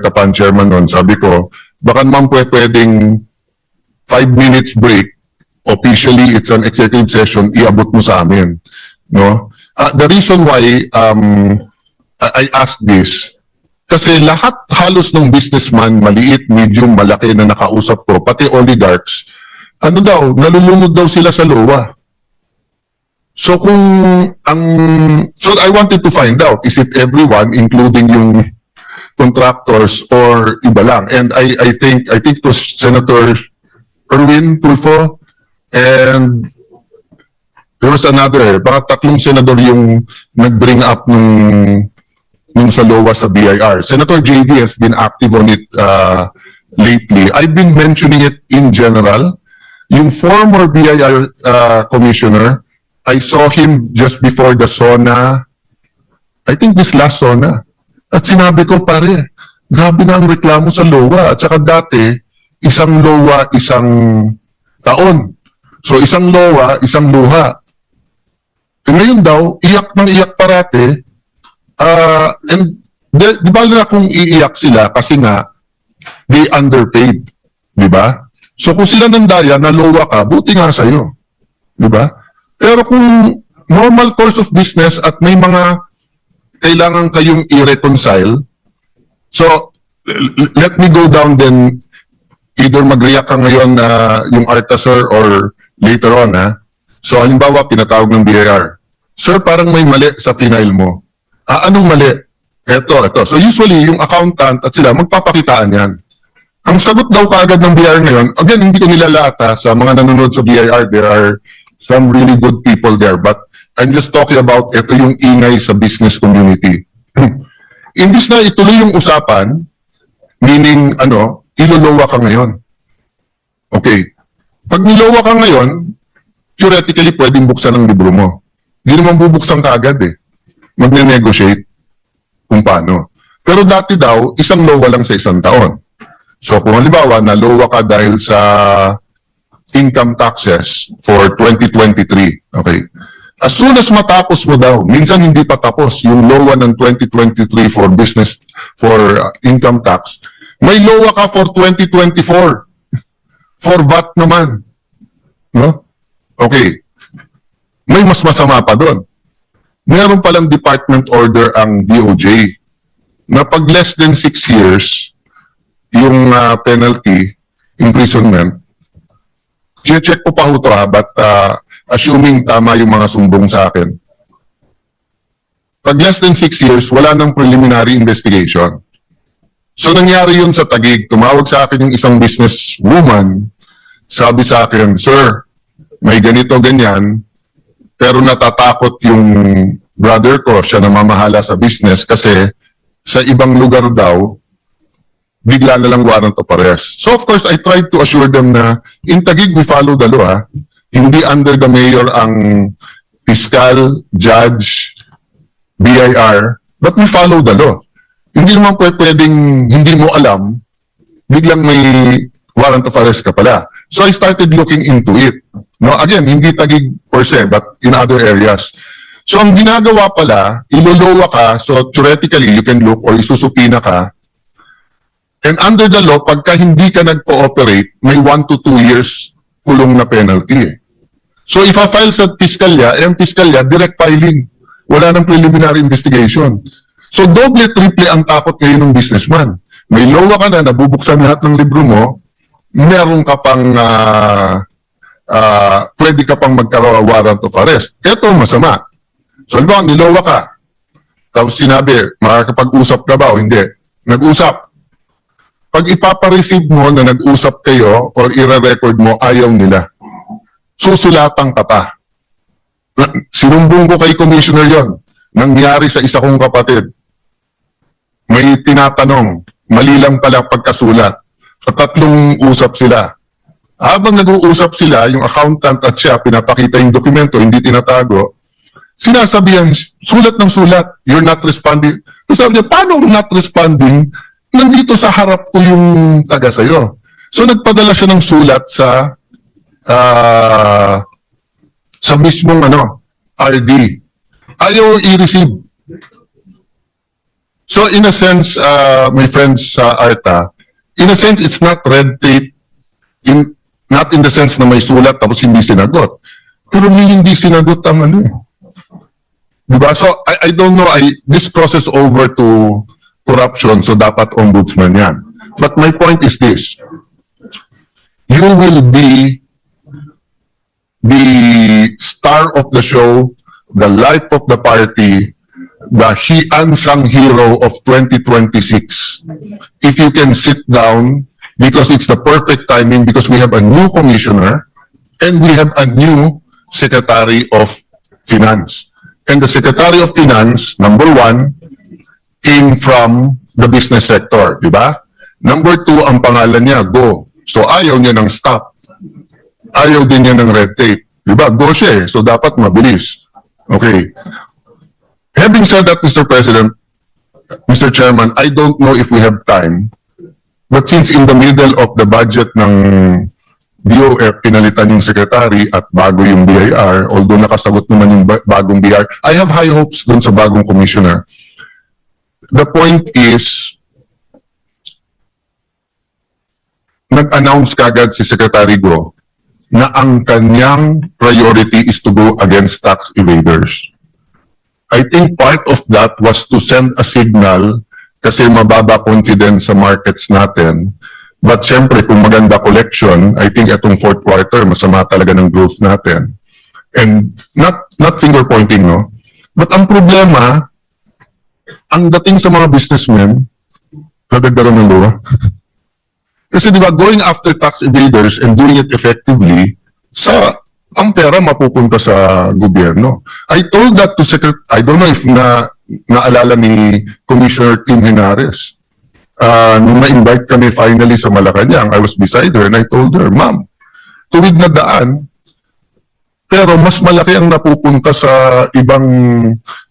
Ang chairman noon, sabi ko, baka naman pwe- pwedeng five minutes break, officially it's an executive session, iabot mo sa amin. No? Ah, the reason why um, I, I asked this, kasi lahat halos ng businessman, maliit, medium, malaki na nakausap ko, pati oligarchs, ano daw, nalulunod daw sila sa lowa. So kung ang so I wanted to find out is it everyone including yung contractors or iba lang and I I think I think was Senator Erwin Tulfo and there was another baka tatlong senador yung nag-bring up nung nung sa LOA sa BIR. Senator JV has been active on it uh, lately. I've been mentioning it in general. Yung former BIR uh, commissioner, I saw him just before the SONA, I think this last SONA. At sinabi ko, pare, grabe na ang reklamo sa LOA. At saka dati, isang LOA, isang taon. So isang LOA, isang luha. E ngayon daw, iyak ng iyak parate. Ah, and di, di ba na kung iiyak sila kasi nga, they underpaid. Di ba? So kung sila nandaya na LOA ka, buti nga sa'yo. Di ba? Pero kung normal course of business at may mga kailangan kayong i-reconcile, so let me go down then either mag-react ka ngayon na yung Artasur or later on ha. So halimbawa pinatawag ng BIR. Sir, parang may mali sa final mo. Ah, anong mali? Eto, eto. So usually yung accountant at sila magpapakitaan yan. Ang sagot daw kaagad ng BIR ngayon, again, hindi ko nilalata sa mga nanonood sa BIR, there are some really good people there, but I'm just talking about ito yung ingay sa business community. Imbis na ituloy yung usapan, meaning, ano, ilolowa ka ngayon. Okay. Pag nilowa ka ngayon, theoretically pwedeng buksan ang libro mo. Hindi naman bubuksan ka agad eh. Magne-negotiate kung paano. Pero dati daw, isang lowa lang sa isang taon. So kung halimbawa, nalowa ka dahil sa income taxes for 2023. Okay. As soon as matapos mo daw, minsan hindi pa tapos yung lowa ng 2023 for business, for uh, income tax, may lowa ka for 2024. For VAT naman. No? Okay. May mas masama pa doon. Meron palang department order ang DOJ na pag less than six years, yung uh, penalty, imprisonment, check ko pa ho to ha, but uh, assuming tama yung mga sumbong sa akin. Pag less than six years, wala nang preliminary investigation. So nangyari yun sa Tagig. Tumawag sa akin yung isang business woman. Sabi sa akin, Sir, may ganito, ganyan. Pero natatakot yung brother ko, siya na mamahala sa business kasi sa ibang lugar daw, bigla na lang warrant of arrest. So of course, I tried to assure them na in Taguig, we follow the law. ah. Hindi under the mayor ang fiscal, judge, BIR, but we follow the law. Hindi naman pwe- pwedeng hindi mo alam, biglang may warrant of arrest ka pala. So I started looking into it. No, again, hindi Taguig per se, but in other areas. So ang ginagawa pala, ilolowa ka, so theoretically you can look or isusupina ka, And under the law, pagka hindi ka nag-cooperate, may 1 to 2 years kulong na penalty. eh. So if a file sa piskalya, eh ang piskalya, direct filing. Wala nang preliminary investigation. So doble, triple ang takot ngayon ng businessman. May lowa ka na, nabubuksan lahat ng libro mo, meron ka pang, ah, ah, pwede ka pang magkaroon ng warrant of arrest. Ito masama. So halimbawa, nilowa ka. Tapos sinabi, makakapag-usap ka ba o hindi? Nag-usap pag ipapa-receive mo na nag-usap kayo or ire-record mo, ayaw nila. Susulatan ka pa. Sinumbong ko kay Commissioner yon. Nangyari sa isa kong kapatid. May tinatanong, mali lang pala pagkasulat. Sa tatlong usap sila. Habang nag-uusap sila, yung accountant at siya, pinapakita yung dokumento, hindi tinatago, sinasabihan, sulat ng sulat, you're not responding. Tapos sabi niya, paano not responding? Nandito sa harap ko yung taga sa'yo. So nagpadala siya ng sulat sa ah, sa mismong ano, RD. Ayaw i-receive. So in a sense, uh, my friends sa ARTA, in a sense, it's not red tape in not in the sense na may sulat tapos hindi sinagot. Pero may hindi sinagot ang ano eh. Diba? So, I, I don't know, I, this crosses over to corruption, so dapat ombudsman yan. But my point is this. You will be the star of the show, the life of the party, the he unsung hero of 2026. If you can sit down, because it's the perfect timing, because we have a new commissioner and we have a new secretary of finance. And the secretary of finance, number one, came from the business sector, di ba? Number two, ang pangalan niya, Go. So ayaw niya ng stop. Ayaw din niya ng red tape. Di ba? Go siya eh. So dapat mabilis. Okay. Having said that, Mr. President, Mr. Chairman, I don't know if we have time. But since in the middle of the budget ng DOF, pinalitan yung secretary at bago yung BIR, although nakasagot naman yung ba- bagong BIR, I have high hopes dun sa bagong commissioner. The point is, nag-announce kagad si Secretary Go na ang kanyang priority is to go against tax evaders. I think part of that was to send a signal kasi mababa confidence sa markets natin. But syempre, kung maganda collection, I think itong fourth quarter, masama talaga ng growth natin. And not not finger pointing, no? But ang problema, ang dating sa mga businessmen, nadagdagan ng luwa. Kasi di ba, going after tax evaders and doing it effectively, sa ang pera mapupunta sa gobyerno. I told that to Secret I don't know if na naalala ni Commissioner Tim Henares. Uh, nung na-invite kami finally sa Malacanang, I was beside her and I told her, Ma'am, tuwid na daan, pero mas malaki ang napupunta sa ibang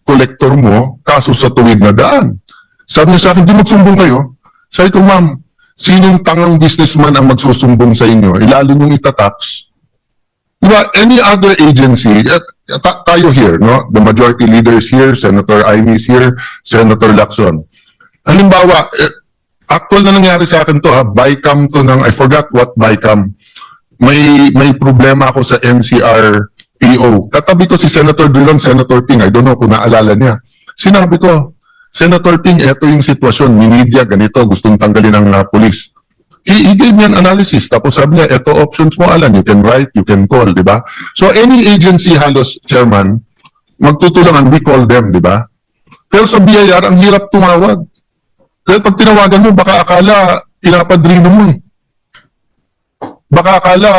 kolektor mo kaso sa tuwid na daan. Sabi niya sa akin, di magsumbong kayo. Sabi ko, ma'am, sinong tangang businessman ang magsusumbong sa inyo? Ilalo nyung itatax. Di ba, any other agency, at, ta- tayo here, no? The majority leader is here, Senator Amy is here, Senator Lacson. Halimbawa, eh, actual na nangyari sa akin to ha, bycam to ng, I forgot what bycam. May, may problema ako sa NCR PO. Katabi ko si Senator Dulon, Senator Ping, I don't know kung naalala niya. Sinabi ko, Senator Ping, eto yung sitwasyon, minidya, ganito, gustong tanggalin ng uh, police. He, he gave me an analysis, tapos sabi niya, eto options mo, Alan, you can write, you can call, di ba? So any agency halos, Chairman, magtutulungan, we call them, di ba? Pero sa BIR, ang hirap tumawag. Dahil pag tinawagan mo, baka akala pinapadrino mo eh. Baka akala,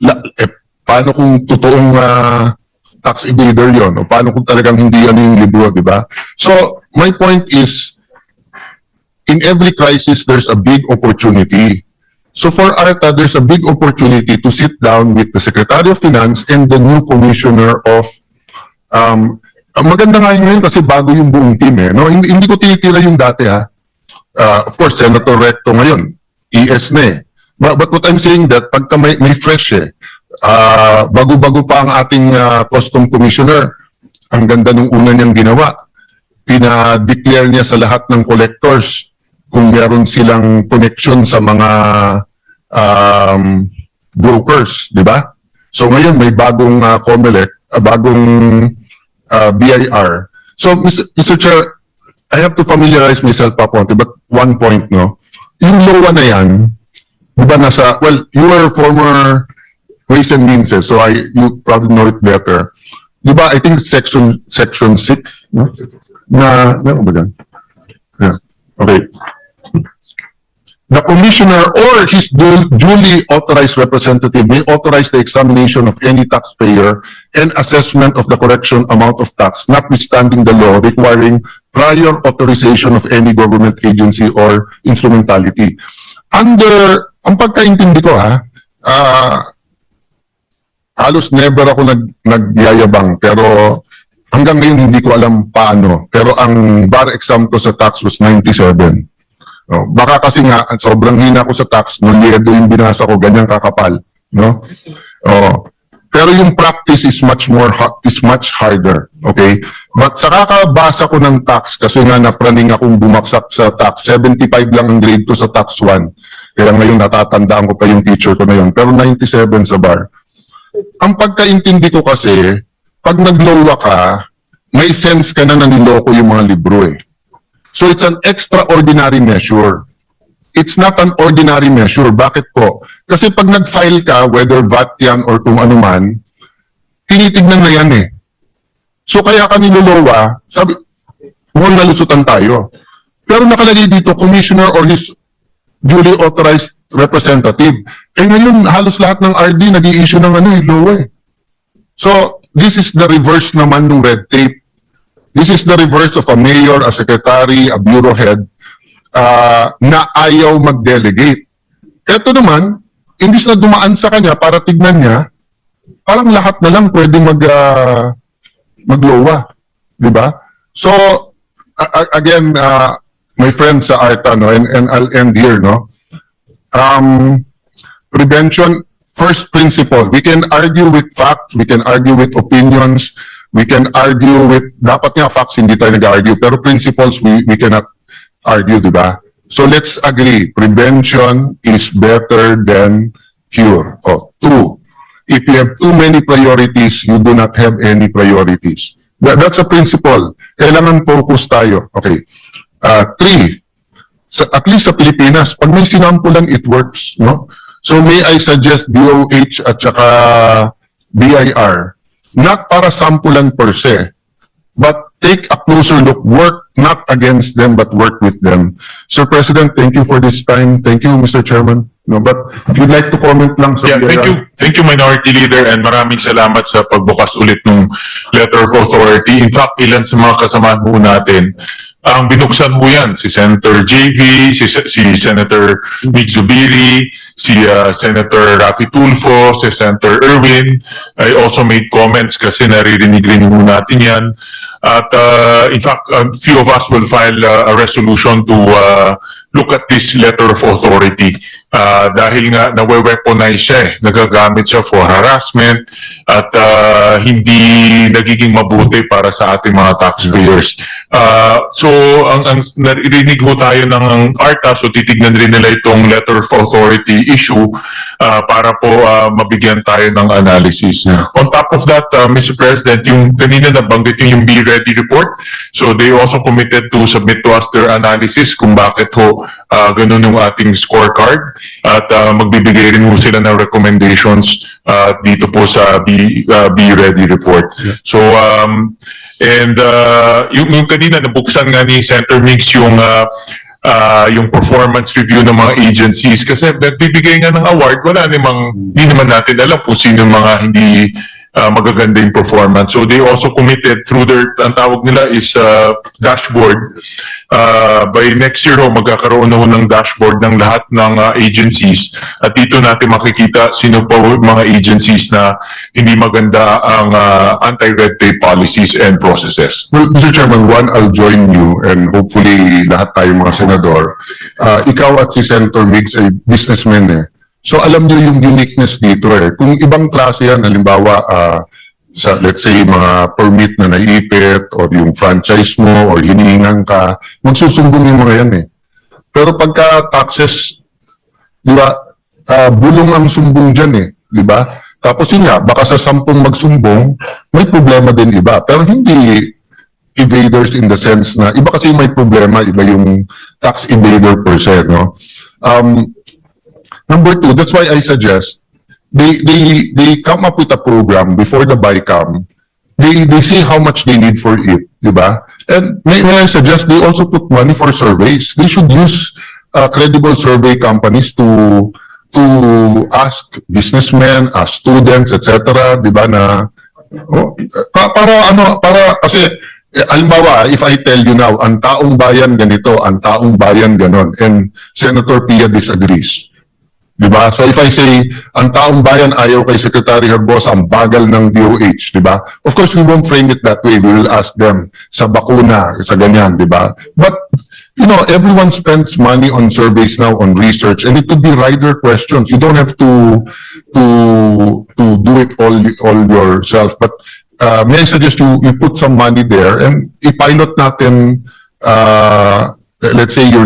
la, eh, paano kung totoong ah, tax evader yon o paano kung talagang hindi ano yung libro, di ba? So, my point is, in every crisis, there's a big opportunity. So for ARTA, there's a big opportunity to sit down with the Secretary of Finance and the new Commissioner of um, maganda nga yun kasi bago yung buong team eh. No? Hindi, hindi ko tinitira yung dati ha. Uh, of course, Senator Recto ngayon, ES na eh. But, but what I'm saying that pagka may, may fresh eh, ah, bago-bago pa ang ating ah, custom commissioner, ang ganda nung una niyang ginawa. Pina-declare niya sa lahat ng collectors kung meron silang connection sa mga um, brokers, di ba? So ngayon may bagong uh, COMELEC, ah, bagong uh, BIR. So, Mr. Mr. Chair, I have to familiarize myself pa konti, but one point, no? Yung LOA na yan, di ba nasa, well, you were former Ways and Means, eh, so I, you probably know it better. Di ba, I think section, section 6, no? Na, meron ba dyan? Yeah, okay. The commissioner or his du- duly authorized representative may authorize the examination of any taxpayer and assessment of the correction amount of tax notwithstanding the law requiring prior authorization of any government agency or instrumentality. Under, ang pagkaintindi ko ha, ah, halos never ako nag, nagyayabang pero hanggang ngayon hindi ko alam paano. Pero ang bar exam ko sa tax was 97. No? Baka kasi nga, sobrang hina ko sa tax, nung liedo yung binasa ko, ganyang kakapal. No? Oh. Pero yung practice is much more is much harder. Okay? But sa kakabasa ko ng tax, kasi nga napraning akong bumaksak sa tax, 75 lang ang grade ko sa tax 1. Kaya ngayon natatandaan ko pa yung teacher ko na yun. Pero 97 sa bar. Ang pagkaintindi ko kasi, pag naglowa ka, may sense ka na naniloko yung mga libro eh. So it's an extraordinary measure. It's not an ordinary measure. Bakit po? Kasi pag nag-file ka, whether VAT yan or kung ano man, tinitignan na yan eh. So kaya ka nilolowa, sabi, mukhang nalusutan tayo. Pero nakalagay dito, commissioner or his duly authorized representative. Eh ngayon, halos lahat ng RD nag issue ng ano eh, LOA eh. So, this is the reverse naman ng red tape. This is the reverse of a mayor, a secretary, a bureau head, uh, na ayaw mag-delegate. Ito naman, imbis na dumaan sa kanya para tignan niya, parang lahat na lang pwede mag, uh, maglowa. Di ba? So, a- again, uh, my friend sa ARTA, no, and, and I'll end here, no? Um, prevention, first principle, we can argue with facts, we can argue with opinions, we can argue with, dapat nga facts, hindi tayo nag-argue, pero principles, we, we cannot argue, di ba? So let's agree, prevention is better than cure. Oh, two, if you have too many priorities, you do not have any priorities. That, that's a principle. Kailangan focus tayo. Okay. Uh, three, sa, at least sa Pilipinas, pag may sinampulan, it works, no? So may I suggest DOH at saka BIR, not para sampulan per se, but take a closer look, work not against them, but work with them. Sir President, thank you for this time. Thank you, Mr. Chairman. No, but if you'd like to comment lang sa Yeah, thank BIR. you. Thank you, Minority Leader, and maraming salamat sa pagbukas ulit ng letter of authority. In fact, ilan sa mga kasamahan po natin, ang binuksan mo yan, si Senator JV, si, si Senator Mig Zubiri, si uh, Senator Rafi Tulfo, si Senator Erwin. I also made comments kasi naririnig rin natin yan. At uh, in fact, a few of us will file uh, a resolution to uh, look at this letter of authority. Uh, dahil nga nawe-weaponize siya eh. Nagagamit siya for harassment at uh, hindi nagiging mabuti para sa ating mga taxpayers. Uh, so, ang, ang narinig ho tayo ng ARTA, so titignan rin nila itong letter of authority issue uh, para po uh, mabigyan tayo ng analysis. On top of that, uh, Mr. President, yung kanina nabanggit yung, yung Ready report, so they also committed to submit to us their analysis kung bakit ho uh, ganun yung ating scorecard. At uh, magbibigay rin ho sila ng recommendations uh, dito po sa Be, uh, Be Ready report. So, um, and uh, yung, yung kanina nabuksan nga ni Senator Mix yung uh, uh, yung performance review ng mga agencies. Kasi nagbibigay nga ng award, wala namang, hindi naman natin alam kung sino mga hindi uh, magaganda yung performance. So they also committed through their, ang tawag nila is uh, dashboard. Uh, by next year ho, magkakaroon na ho ng dashboard ng lahat ng uh, agencies at dito natin makikita sino yung mga agencies na hindi maganda ang uh, anti-red tape policies and processes. Well, Mr. Chairman, one, I'll join you and hopefully lahat tayo mga senador. Uh, ikaw at si Senator Miggs ay businessmen eh. So alam niyo yung uniqueness dito eh. Kung ibang klase yan, halimbawa, uh, sa let's say mga permit na naipit or yung franchise mo or hinihingan ka, magsusumbong yung mga yan eh. Pero pagka taxes, di ba, ah, bulong ang sumbong dyan eh, di ba? Tapos yun nga, baka sa sampung magsumbong, may problema din iba. Pero hindi evaders in the sense na, iba kasi may problema, iba yung tax evader per se, no? Um, number two, that's why I suggest, they, they, they come up with a program before the BICAM, they, they see how much they need for it, di ba? And may, may I suggest they also put money for surveys. They should use uh, credible survey companies to to ask businessmen, ask students, etc. Di ba na oh, pa- para ano para kasi eh, halimbawa if I tell you now ang taong bayan ganito, ang taong bayan ganon and Senator Pia disagrees. Di ba? So if I say, ang taong bayan ayaw kay Secretary Herbosa, ang bagal ng DOH, di ba? Of course, we won't frame it that way. We will ask them sa bakuna, sa ganyan, di ba? But you know, everyone spends money on surveys now, on research, and it could be rider questions. You don't have to, to, to do it all, all yourself. But, uh, may I suggest you, you put some money there and i-pilot natin, uh, let's say you're